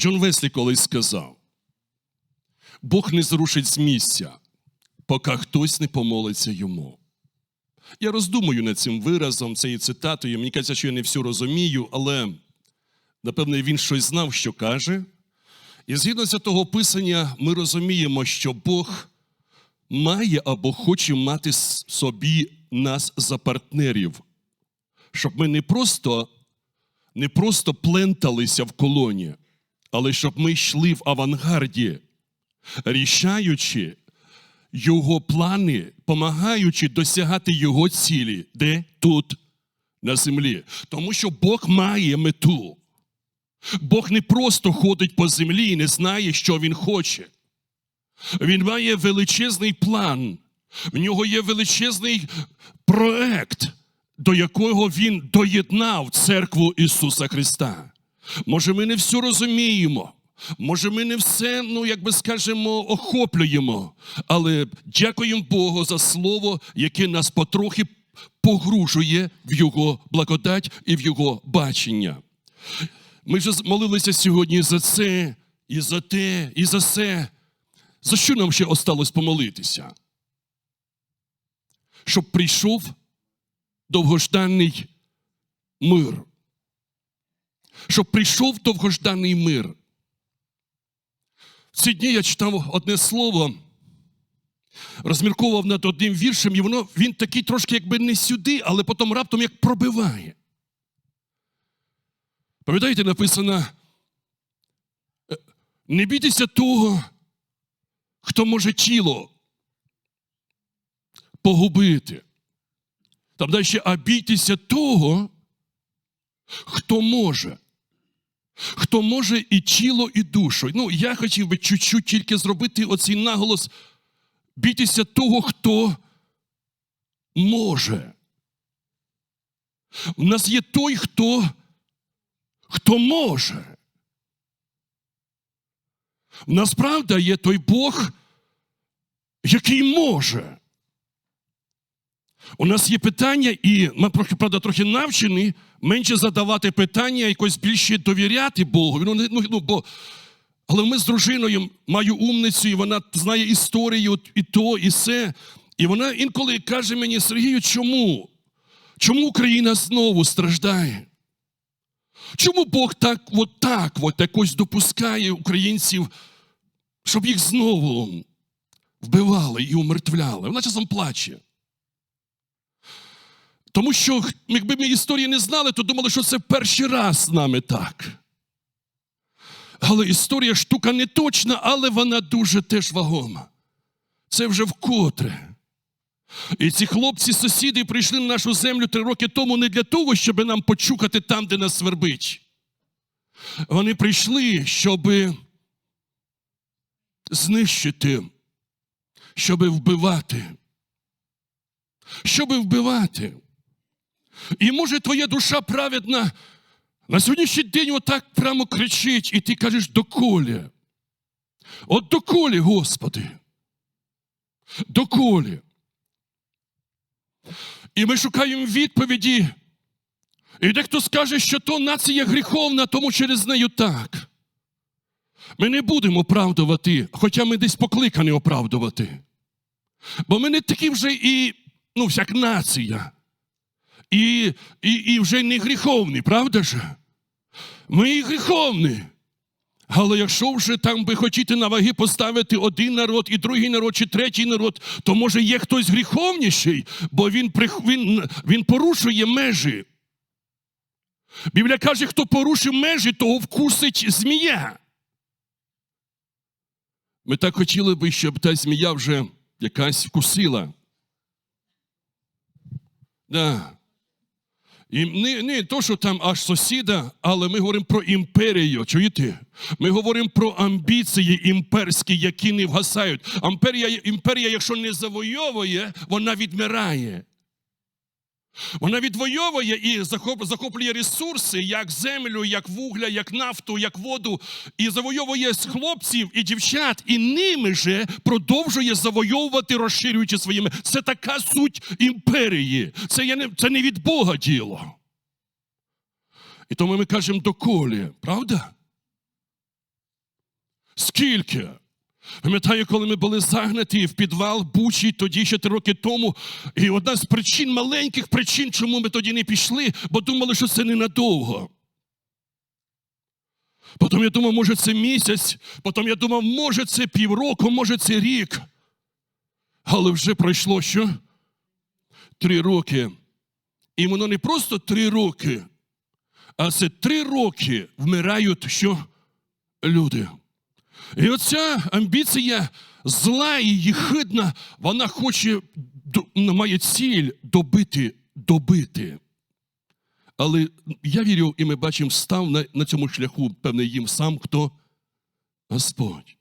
Джон Веслі колись сказав: Бог не зрушить з місця, поки хтось не помолиться йому. Я роздумую над цим виразом, цією цитатою. Мені кажеться, що я не всю розумію, але напевне він щось знав, що каже. І згідно з того писання, ми розуміємо, що Бог має або хоче мати собі нас за партнерів, щоб ми не просто, не просто пленталися в колоні, але щоб ми йшли в авангарді, рішаючи його плани, помагаючи досягати його цілі, де тут, на землі. Тому що Бог має мету. Бог не просто ходить по землі і не знає, що він хоче. Він має величезний план. В нього є величезний проект, до якого він доєднав церкву Ісуса Христа. Може, ми не все розуміємо. Може, ми не все, ну як би скажемо, охоплюємо, але дякуємо Богу за слово, яке нас потрохи погружує в Його благодать і в Його бачення. Ми вже молилися сьогодні за це, і за те, і за це. За що нам ще осталось помолитися? Щоб прийшов довгожданий мир. Щоб прийшов довгожданий мир. В ці дні я читав одне слово, розмірковував над одним віршем, і воно він такий трошки якби не сюди, але потім раптом як пробиває. Пам'ятаєте, написано: е, не бійтеся того, хто може тіло погубити. Там далі, а бійтеся того, хто може. Хто може і тіло, і душу. Ну, я хотів би чуть-чуть тільки зробити оцей наголос. Бійтеся того, хто може. У нас є той, хто, хто може. У нас правда є той Бог, який може. У нас є питання, і ми, правда, трохи навчені менше задавати питання, якось більше довіряти Богу. Ну, ну, ну, бо, але ми з дружиною маю умницю, і вона знає історію і то, і все. І вона інколи каже мені, Сергію, чому? Чому Україна знову страждає? Чому Бог так, от так, от якось допускає українців, щоб їх знову вбивали і умертвляли? Вона часом плаче. Тому що, якби ми історії не знали, то думали, що це перший раз з нами так. Але історія штука не точна, але вона дуже теж вагома. Це вже вкотре. І ці хлопці-сусіди прийшли на нашу землю три роки тому не для того, щоб нам почухати там, де нас свербить. Вони прийшли, щоб знищити, щоб вбивати. Щоб вбивати. І може твоя душа праведна на сьогоднішній день отак прямо кричить, і ти кажеш доколі. От доколі, Господи. Доколі. І ми шукаємо відповіді. І дехто скаже, що то нація гріховна, тому через нею так. Ми не будемо оправдувати, хоча ми десь покликані оправдувати. Бо ми не такі вже і, ну, всяк нація. І, і, і вже не гріховні, правда ж? Ми і гріховні. Але якщо вже там би хотіти на ваги поставити один народ, і другий народ, чи третій народ, то може є хтось гріховніший, бо він, він, він порушує межі. Біблія каже, хто порушив межі, того вкусить змія. Ми так хотіли би, щоб та змія вже якась вкусила. Да. І не, не то, що там аж сусіда, але ми говоримо про імперію. Чуєте? Ми говоримо про амбіції імперські, які не вгасають. Амперія, імперія, якщо не завойовує, вона відмирає. Вона відвоює і захоплює ресурси, як землю, як вугля, як нафту, як воду, і завойовує хлопців і дівчат, і ними же продовжує завойовувати, розширюючи своїми. Це така суть імперії. Це, є не, це не від Бога діло. І тому ми кажемо доколі, правда? Скільки? Пам'ятаю, коли ми були загнаті в підвал Бучі тоді ще три роки тому. І одна з причин, маленьких причин, чому ми тоді не пішли, бо думали, що це ненадовго. Потім я думав, може, це місяць, потім я думав, може, це півроку, може, це рік. Але вже пройшло що? Три роки. І воно не просто три роки, а це три роки вмирають що? Люди. І оця амбіція зла і їхидна, вона хоче, має ціль добити, добити. Але я вірю, і ми бачимо, став на, на цьому шляху, певне, їм сам хто? Господь.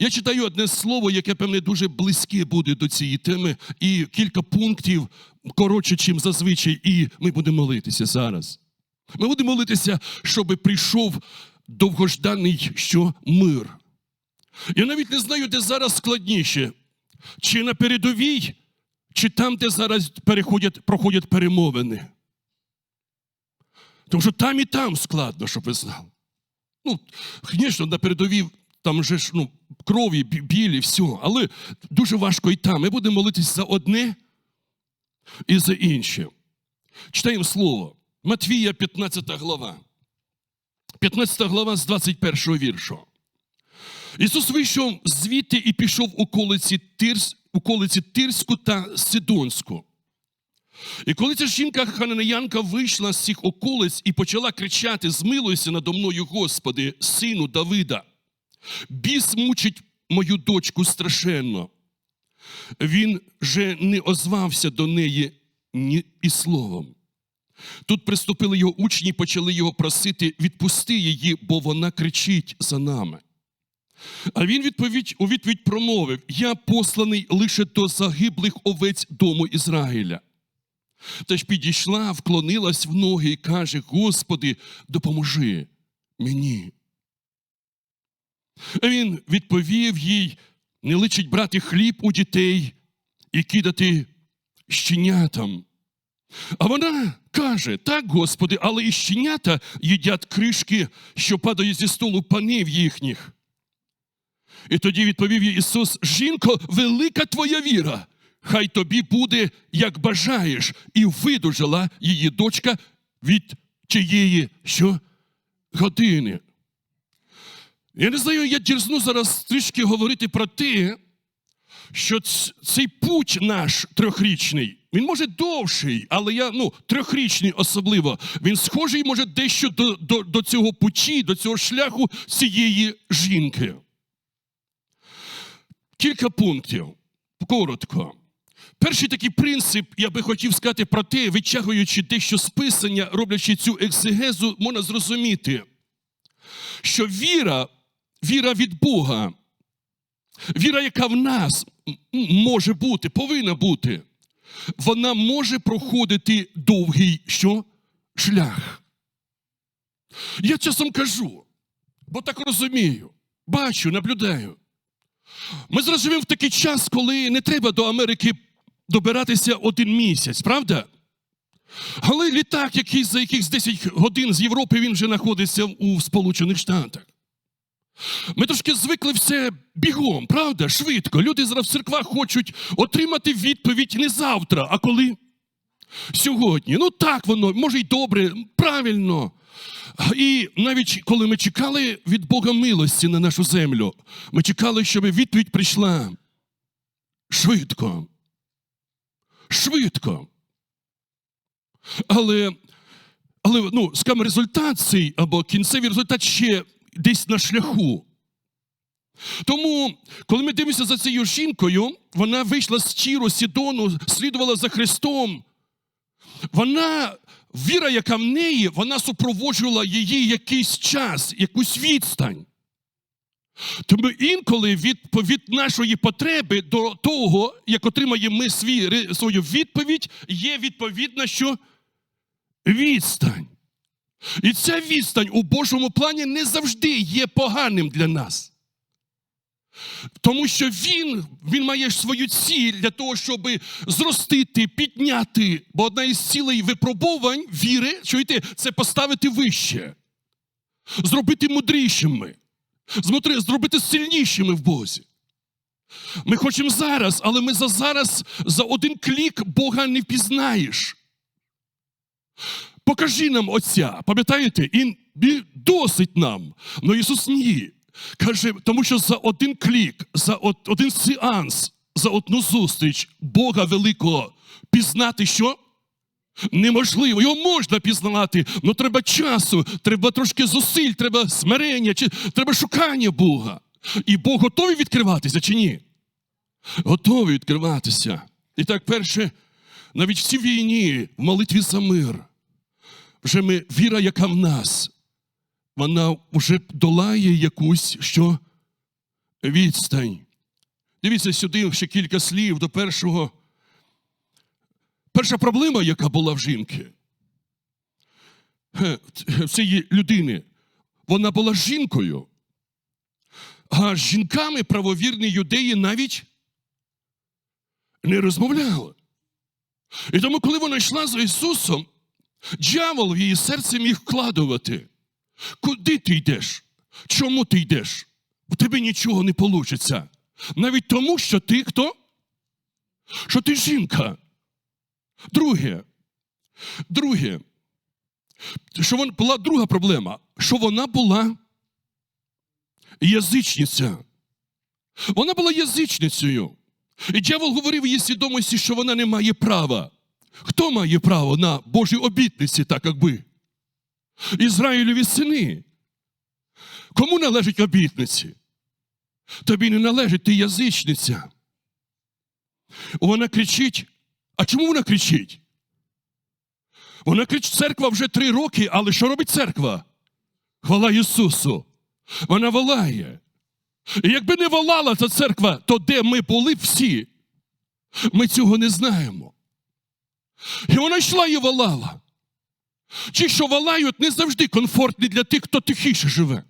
Я читаю одне слово, яке, певне, дуже близьке буде до цієї теми, і кілька пунктів коротше, чим зазвичай, і ми будемо молитися зараз. Ми будемо молитися, щоб прийшов довгожданий що мир. Я навіть не знаю, де зараз складніше, чи на передовій, чи там, де зараз переходять, проходять перемовини. Тому що там і там складно, щоб ви знали. Ну, звісно, на передовій там же ж ну, крові, білі, все, але дуже важко і там. Ми будемо молитись за одне і за інше. Читаємо слово. Матвія, 15 глава. 15 глава з 21 віршу. Ісус вийшов звідти і пішов у колиці, Тирс, у колиці Тирську та Сидонську. І коли ця жінка хананеянка вийшла з цих околиць і почала кричати: Змилуйся надо мною, Господи, сину Давида, біс мучить мою дочку страшенно. Він же не озвався до неї ні і словом. Тут приступили його учні і почали його просити, відпусти її, бо вона кричить за нами. А він відповідь, у відповідь промовив: Я посланий лише до загиблих овець дому Ізраїля. Та ж підійшла, вклонилась в ноги і каже: Господи, допоможи мені. А він відповів їй: не личить брати хліб у дітей і кидати щенятам. А вона каже: так, Господи, але і щенята їдять кришки, що падають зі столу панів їхніх. І тоді відповів їй Ісус: Жінко, велика твоя віра, хай тобі буде, як бажаєш, і видужала її дочка від тієї що? години. Я не знаю, я дірзну зараз трішки говорити про те, що цей путь наш трьохрічний, він може довший, але я ну, трьохрічний особливо, він схожий може дещо до, до, до цього путі, до цього шляху цієї жінки. Кілька пунктів. Коротко. Перший такий принцип, я би хотів сказати про те, витягуючи дещо з писання, роблячи цю екзегезу, можна зрозуміти, що віра, віра від Бога, віра, яка в нас може бути, повинна бути, вона може проходити довгий що? шлях. Я часом кажу, бо так розумію, бачу, наблюдаю. Ми живемо в такий час, коли не треба до Америки добиратися один місяць, правда? Але літак, який за якихось 10 годин з Європи, він вже знаходиться у Сполучених Штатах. Ми трошки звикли все бігом, правда? Швидко. Люди зараз в церквах хочуть отримати відповідь не завтра, а коли? Сьогодні. Ну так воно, може й добре, правильно. І навіть коли ми чекали від Бога милості на нашу землю, ми чекали, щоб відповідь прийшла швидко. Швидко. Але, але ну, скажімо, результат цей або кінцевий результат ще десь на шляху. Тому, коли ми дивимося за цією жінкою, вона вийшла з Чіру, Сідону, слідувала за Христом. Вона, віра, яка в неї, вона супроводжувала її якийсь час, якусь відстань. Тому інколи від, від нашої потреби до того, як отримаємо ми свій, свою відповідь, є відповідна що відстань. І ця відстань у Божому плані не завжди є поганим для нас. Тому що він, він має свою ціль для того, щоб зростити, підняти. Бо одна із цілей випробувань віри, чуєте, це поставити вище, зробити мудрішими. Зробити сильнішими в Бозі. Ми хочемо зараз, але ми за зараз за один клік Бога не впізнаєш. Покажи нам Отця, пам'ятаєте? І, досить нам. Но Ісус ні. Каже, тому що за один клік, за один сеанс, за одну зустріч Бога великого пізнати що? Неможливо, його можна пізнавати, але треба часу, треба трошки зусиль, треба смирення, чи треба шукання Бога. І Бог готовий відкриватися чи ні? Готовий відкриватися. І так, перше, навіть в цій війні, в молитві за мир, вже ми, віра, яка в нас, вона вже долає якусь що? Відстань. Дивіться сюди ще кілька слів до першого. Перша проблема, яка була в жінки, в цієї людини, вона була жінкою, а з жінками правовірні юдеї навіть не розмовляли. І тому, коли вона йшла за Ісусом, дьявол в її серце міг вкладувати. Куди ти йдеш? Чому ти йдеш? У тебе нічого не вийде. Навіть тому, що ти хто? Що ти жінка. Друге, друге, що вон, була друга проблема, що вона була язичниця. Вона була язичницею. І дьявол говорив її свідомості, що вона не має права. Хто має право на Божі обітниці, так якби? Ізраїлеві сини. Кому належать обітниці? Тобі не належить, ти язичниця. Вона кричить. А чому вона кричить? Вона кричить, церква вже три роки, але що робить церква? Хвала Ісусу. Вона волає. І якби не волала ця церква, то де ми були всі? Ми цього не знаємо. І вона йшла і волала. Ті, що волають, не завжди комфортні для тих, хто тихіше живе.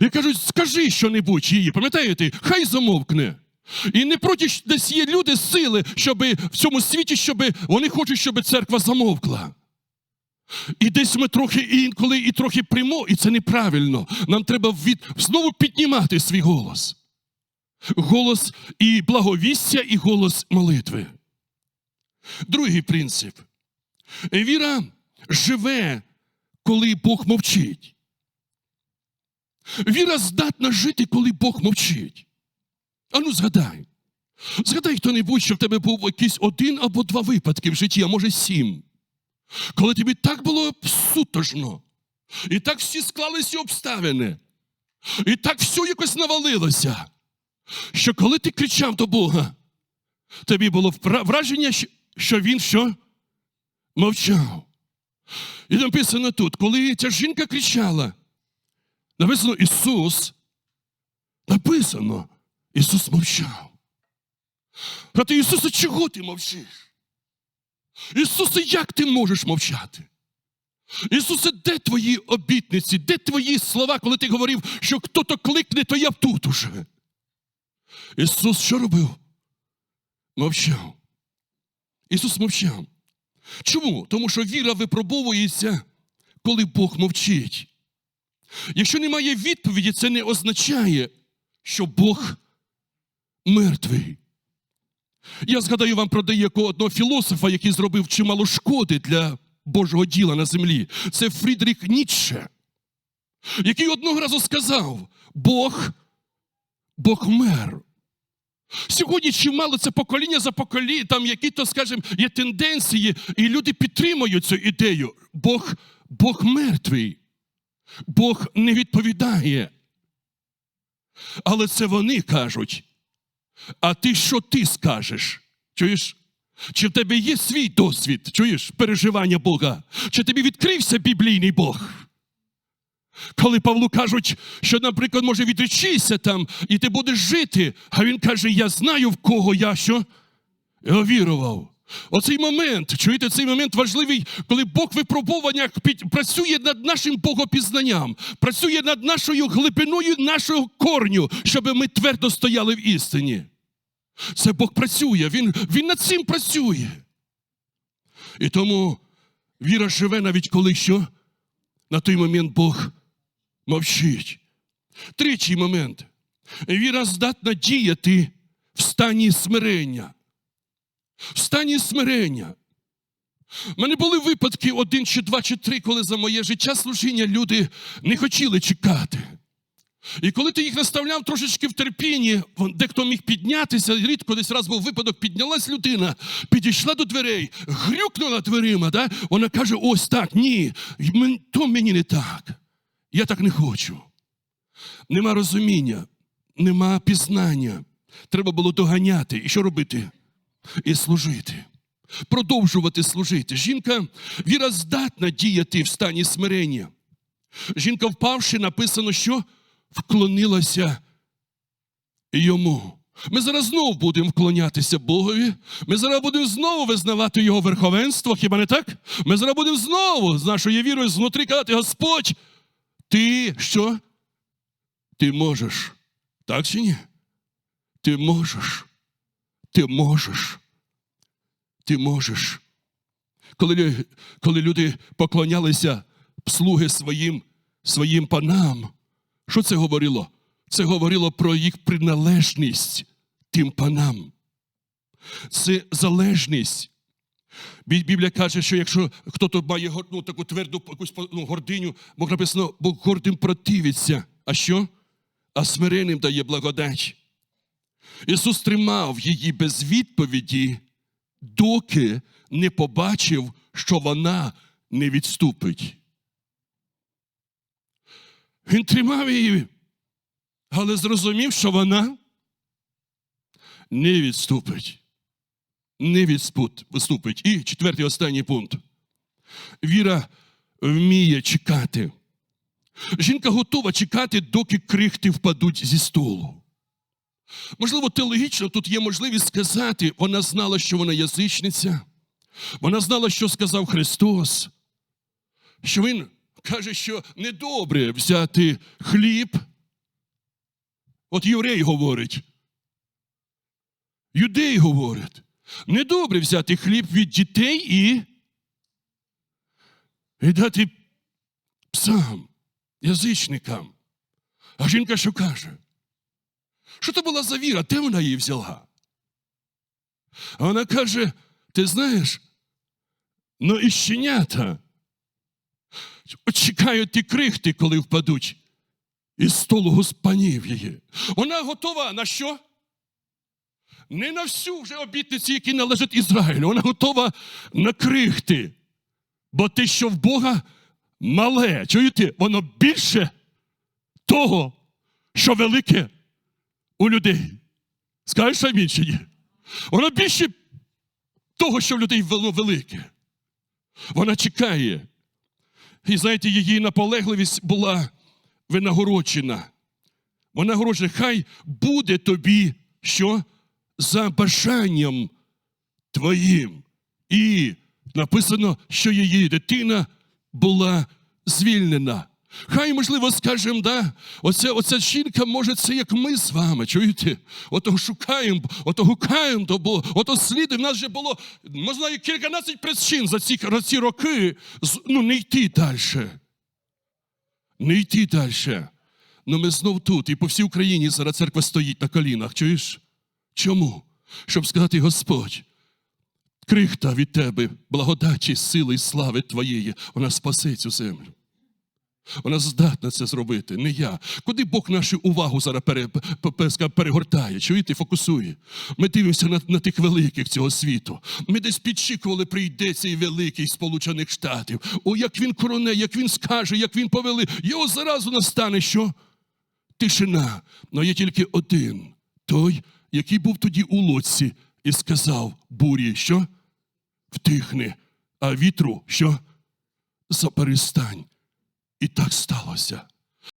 І кажуть, скажи що-небудь їй, пам'ятаєте, хай замовкне. І не проти що десь є люди сили, щоб в цьому світі, щоб вони хочуть, щоб церква замовкла. І десь ми трохи інколи і трохи прямо, і це неправильно. Нам треба від, знову піднімати свій голос. Голос і благовістя, і голос молитви. Другий принцип. Віра живе, коли Бог мовчить. Віра здатна жити, коли Бог мовчить. Ану, згадай. Згадай хто-небудь, що в тебе був якийсь один або два випадки в житті, а може сім. Коли тобі так було сутожно, і так всі склалися обставини, і так все якось навалилося, що коли ти кричав до Бога, тобі було враження, що- він що? Мовчав. І написано тут, коли ця жінка кричала, написано Ісус, написано, Ісус мовчав. Брате Ісусе, чого ти мовчиш? Ісусе, як ти можеш мовчати? Ісусе, де твої обітниці, де твої слова, коли ти говорив, що хто-то кликне, то я тут уже. Ісус що робив? Мовчав. Ісус мовчав. Чому? Тому що віра випробовується, коли Бог мовчить. Якщо немає відповіді, це не означає, що Бог мертвий. Я згадаю вам про деякого одного філософа, який зробив чимало шкоди для Божого діла на землі. Це Фрідріх Ніцше, який одного разу сказав: Бог, Бог мер. Сьогодні чимало це покоління за покоління, там які-то, скажімо, є тенденції, і люди підтримують цю ідею. Бог, Бог мертвий, Бог не відповідає. Але це вони кажуть. А ти що ти скажеш? Чуєш? Чи в тебе є свій досвід, чуєш, переживання Бога? Чи тобі відкрився біблійний Бог? Коли Павлу кажуть, що, наприклад, може відречися там, і ти будеш жити, а він каже: Я знаю, в кого я що вірував. Оцей момент, чуєте, цей момент важливий, коли Бог в випробуваннях під- працює над нашим богопізнанням, працює над нашою глибиною нашого корню, щоб ми твердо стояли в істині. Це Бог працює, Він, він над цим працює. І тому віра живе навіть коли що? На той момент Бог мовчить. Третій момент. Віра здатна діяти в стані смирення. В стані смирення. У мене були випадки один чи два чи три, коли за моє життя служіння люди не хотіли чекати. І коли ти їх наставляв трошечки в терпінні, дехто міг піднятися, рідко десь раз був випадок, піднялась людина, підійшла до дверей, грюкнула дверима, да? вона каже: ось так, ні, то мені не так. Я так не хочу. Нема розуміння, нема пізнання. Треба було доганяти. І що робити? І служити. Продовжувати служити. Жінка, віра здатна діяти в стані смирення. Жінка, впавши, написано, що вклонилася йому. Ми зараз знову будемо вклонятися Богові. Ми зараз будемо знову визнавати Його верховенство, хіба не так? Ми зараз будемо знову з нашою вірою знутрі казати, Господь, ти що? Ти можеш. Так чи ні? Ти можеш. Ти можеш. Ти можеш. Коли, коли люди поклонялися слуги своїм, своїм панам, що це говорило? Це говорило про їх приналежність тим панам. Це залежність. Бі- Біблія каже, що якщо хтось має ну, таку тверду якусь ну, гординю, Бог написано, Бог гордим противиться. А що? А смиренним дає благодать. Ісус тримав її без відповіді, доки не побачив, що вона не відступить. Він тримав її, але зрозумів, що вона не відступить. Не відступить. І четвертий останній пункт. Віра вміє чекати. Жінка готова чекати, доки крихти впадуть зі столу. Можливо, теологічно тут є можливість сказати, вона знала, що вона язичниця. Вона знала, що сказав Христос. Що Він каже, що недобре взяти хліб. От єврей говорить. Юдей говорять. Недобре взяти хліб від дітей і, і дати псам, язичникам. А жінка що каже? Що то була за віра? Де вона її взяла? А вона каже: ти знаєш, ну і щенята чекають ті крихти, коли впадуть із столу госпанів її. Вона готова на що? Не на всю вже обітниці, які належать Ізраїлю. Вона готова на крихти. Бо те, що в Бога мале, чуєте, воно більше того, що велике у людей. Скажеш амінь чи ні? Воно більше того, що в людей велике. Вона чекає. І знаєте, її наполегливість була винагороджена. Вона говорить, хай буде тобі що? За бажанням твоїм. І написано, що її дитина була звільнена. Хай, можливо, скажемо, да, оця, оця жінка, може, це як ми з вами, чуєте? Ото шукаємо, ото гукаємо, то було, ото сліди. В нас вже було, можливо, кільканадцять причин за ці, за ці роки ну, не йти далі. Не йти далі. Ну ми знов тут, і по всій Україні зараз церква стоїть на колінах, чуєш? Чому? Щоб сказати, Господь, крихта від тебе, благодаті, сили і слави Твоєї, вона спасе цю землю. Вона здатна це зробити, не я. Куди Бог нашу увагу зараз перегортає, чуєте, фокусує. Ми дивимося на, на тих великих цього світу. Ми десь підчікували, прийде цей великий Сполучених Штатів. О, як він короне, як він скаже, як він повели. Його заразу настане, що? Тишина. Но є тільки один, той, який був тоді у лодці і сказав бурі, що? Втихни, а вітру, що? Заперестань. І так сталося.